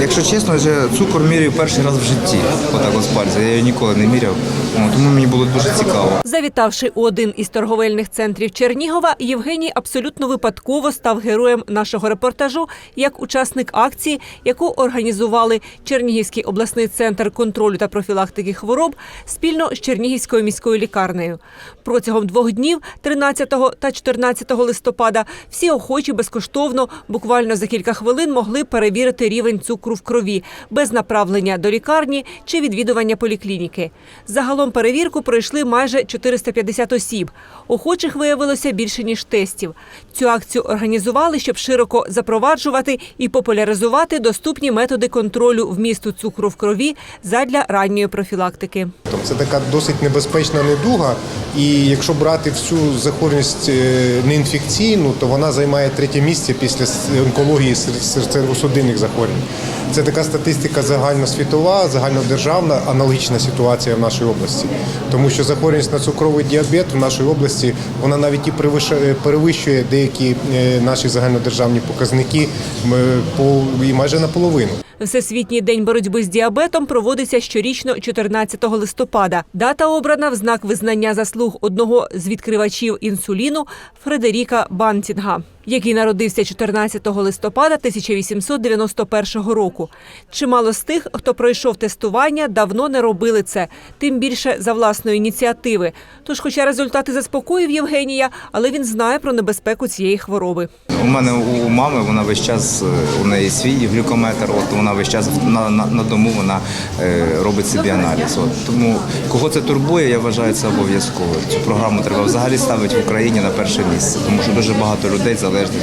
Якщо чесно, я цукор міряю перший раз в житті. Отак от з пальця. Я його ніколи не міряв. Тому мені було дуже цікаво. Завітавши у один із торговельних центрів Чернігова, Євгеній абсолютно випадково став героєм нашого репортажу як учасник акції, яку організували Чернігівський обласний центр контролю та профілактики хвороб спільно з Чернігівською міською лікарнею. Протягом двох днів, 13 та 14 листопада, всі охочі безкоштовно, буквально за кілька хвилин, могли перевірити рівень цукру в крові без направлення до лікарні чи відвідування поліклініки. Загалом перевірку пройшли майже 450 осіб. Охочих виявилося більше ніж тестів. Цю акцію організували, щоб широко запроваджувати і популяризувати доступні методи контролю вмісту цукру в крові задля ранньої профілактики. Тобто Це така досить небезпечна недуга, і якщо брати всю захворюваність е, неінфекційну, то вона займає третє місце після онкології сер- серцево-судинних захворювань. Це така статистика загальносвітова, загальнодержавна, аналогічна ситуація в нашій області. Тому що захворюваність на цукровий діабет в нашій області вона навіть і перевищує, перевищує деякі е, наші загальнодержавні показники і майже наполовину. Всесвітній день боротьби з діабетом проводиться щорічно 14 листопада. Дата обрана в знак визнання заслуг одного з відкривачів інсуліну Фредеріка Бантінга, який народився 14 листопада 1891 року. Чимало з тих, хто пройшов тестування, давно не робили це, тим більше за власної ініціативи. Тож, хоча результати заспокоїв Євгенія, але він знає про небезпеку цієї хвороби. У мене у мами вона весь час е, у неї свій глюкометр. От вона весь час на, на, на дому вона е, робить собі аналіз. От тому кого це турбує, я вважаю це обов'язково. Цю програму треба взагалі ставити в Україні на перше місце, тому що дуже багато людей залежить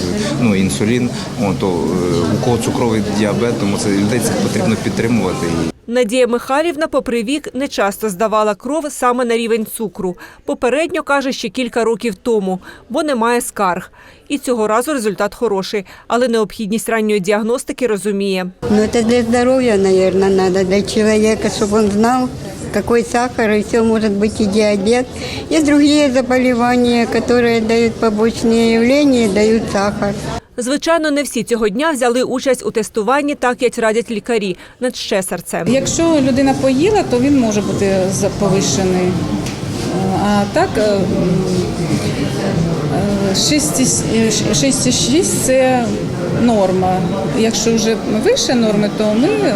ну інсулін. От, то, е, у кого цукровий діабет, тому це людей це потрібно підтримувати. Надія Михайлівна, попри вік, не часто здавала кров саме на рівень цукру. Попередньо каже ще кілька років тому, бо немає скарг. І цього разу результат хороший, але необхідність ранньої діагностики розуміє. Ну, это для здоровья, наверное, надо, для человека, чтобы он знал, какой сахар, и все может быть и диабет. Есть другие заболевания, которые дают побочные явления, дают сахар. Звичайно, не всі цього дня взяли участь у тестуванні, так як радять лікарі над ще серцем. Якщо людина поїла, то він може бути за- повищений. Е, А так е, м, е, 6,6 – це норма. Якщо вже вище норми, то ми е,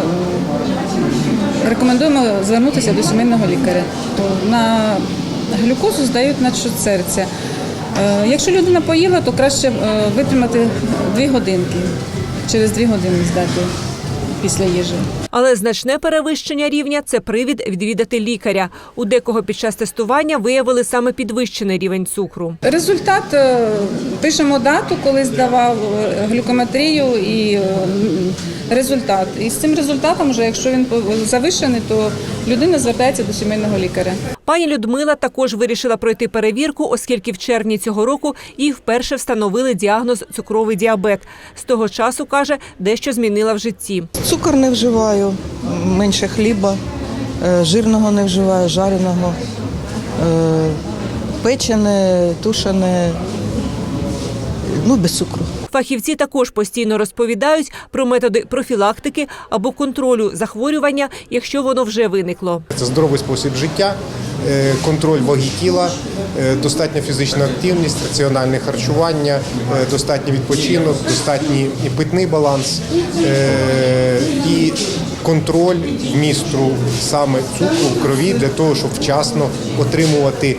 рекомендуємо звернутися до сімейного лікаря. На глюкозу здають на серця. Е, Якщо людина поїла, то краще е, витримати 2 годинки. Через 2 години здати після їжі. Але значне перевищення рівня це привід відвідати лікаря. У декого під час тестування виявили саме підвищений рівень цукру. Результат е, пишемо дату, коли здавав е, глюкометрію і е, результат. І з цим результатом, вже якщо він завищений, то людина звертається до сімейного лікаря. Пані Людмила також вирішила пройти перевірку, оскільки в червні цього року їй вперше встановили діагноз цукровий діабет. З того часу каже, дещо змінила в житті. Цукор не вживаю, менше хліба, е, жирного не вживаю, жареного, е, печене, тушене, ну без цукру. Фахівці також постійно розповідають про методи профілактики або контролю захворювання, якщо воно вже виникло. Це здоровий спосіб життя, е, контроль ваги тіла, е, достатня фізична активність, раціональне харчування, е, достатній відпочинок, достатній питний баланс і контроль вмісту саме цукру в крові для того, щоб вчасно отримувати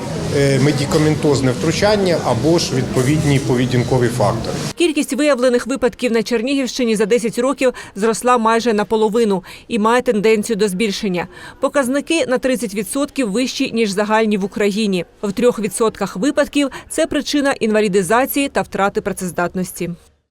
медикаментозне втручання або ж відповідні поведінкові фактори. Кількість виявлених випадків на Чернігівщині за 10 років зросла майже наполовину і має тенденцію до збільшення. Показники на 30% вищі ніж загальні в Україні. В 3% випадків це причина інвалідизації та втрати працездатності.